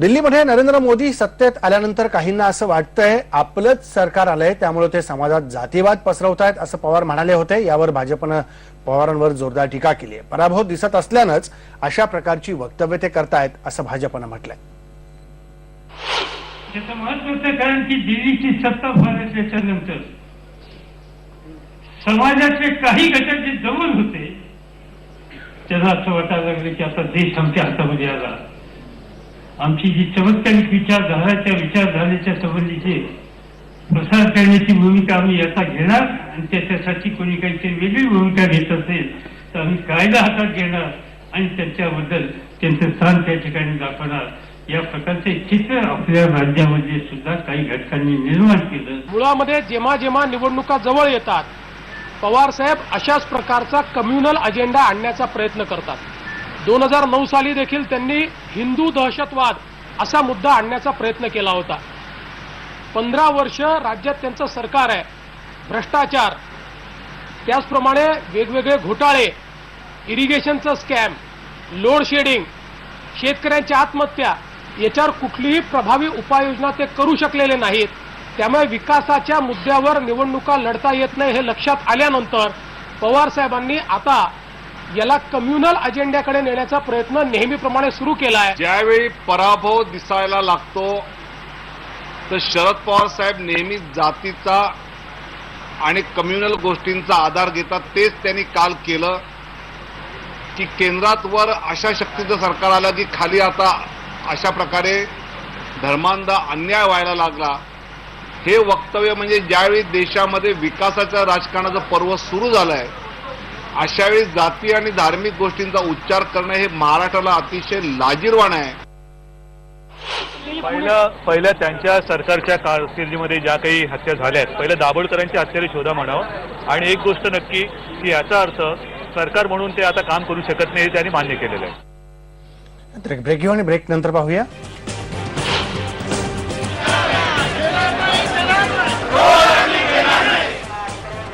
दिल्लीमध्ये नरेंद्र मोदी सत्तेत आल्यानंतर काहींना असं वाटतंय आपलंच सरकार आलंय त्यामुळे ते समाजात जातीवाद पसरवत आहेत असं पवार म्हणाले होते. यावर भाजपनं पवारांवर जोरदार टीका केली आहे पराभव दिसत असल्यानंच अशा प्रकारची वक्तव्य ते करतायत असं भाजपनं म्हटलंय. त्याचं महत्वाचं कारण की दिल्लीची सत्ता झाल्याच्यानंतर समाजातले काही घटक जे जवळ होते त्यांना असं वाटायला लागले की आता देश आमच्या हातामध्ये आला. आमची जी चमत्कारिक विचारधारा त्या विचारधारेच्या संबंधीचे प्रसार करण्याची भूमिका आम्ही याचा घेणार आणि त्याच्यासाठी कोणी काहीतरी वेगळी भूमिका घेत असेल तर आम्ही कायदा हातात घेणार आणि त्यांच्याबद्दल त्यांचं स्थान त्या ठिकाणी दाखवणार. या प्रकारचे चित्र आपल्या राज्यामध्ये सुद्धा काही घटकांनी निर्माण केलं. मुळामध्ये जेव्हा जेव्हा निवडणुका जवळ येतात पवार साहेब अशाच प्रकारचा कम्युनल अजेंडा आणण्याचा प्रयत्न करतात. दोन हजार नऊ साली देखील त्यांनी हिंदू दहशतवाद असा मुद्दा आणण्याचा प्रयत्न केला होता. पंधरा वर्ष राज्यात त्यांचं सरकार आहे. भ्रष्टाचार. त्याचप्रमाणे वेगवेगळे घोटाळे इरिगेशनचं स्कॅम लोड शेडिंग शेतकऱ्यांच्या आत्महत्या याच्यावर कुठलीही प्रभावी उपाययोजना ते करू शकलेले नाहीत. त्यामुळे विकासाच्या मुद्द्यावर निवडणुका लढता येत नाही हे लक्षात आल्यानंतर पवार साहेबांनी आता याला कम्युनल अजेंड्याकडे नेण्याचा प्रयत्न नेहमीप्रमाणे सुरू केला आहे ज्यावेळी पराभव दिसायला लागतो तर शरद पवार साहेब नेहमी जातीचा आणि कम्युनल गोष्टींचा आधार घेतात. तेच त्यांनी काल केलं की केंद्रात वर अशा शक्तीचं सरकार आलं की खाली आता अशा प्रकारे धर्मांधा अन्याय व्हायला लागला. हे वक्तव्य म्हणजे ज्यावेळी देशामध्ये विकासाच्या राजकारणाचं पर्व सुरू झालं आहे अशावेळी जाती आणि धार्मिक गोष्टींचा उच्चार करणं हे महाराष्ट्राला अतिशय लाजीरवाण आहे. पहिलं पहिल्या त्यांच्या सरकारच्या कारकिर्दीमध्ये ज्या काही हत्या झाल्या आहेत पहिलं दाभोळकरांची हत्यारे शोधा म्हणावं. आणि एक गोष्ट नक्की की याचा अर्थ सरकार म्हणून ते आता काम करू शकत नाही हे त्यांनी मान्य केलेलं आहे. ब्रेक घेऊ आणि ब्रेक नंतर पाहूया.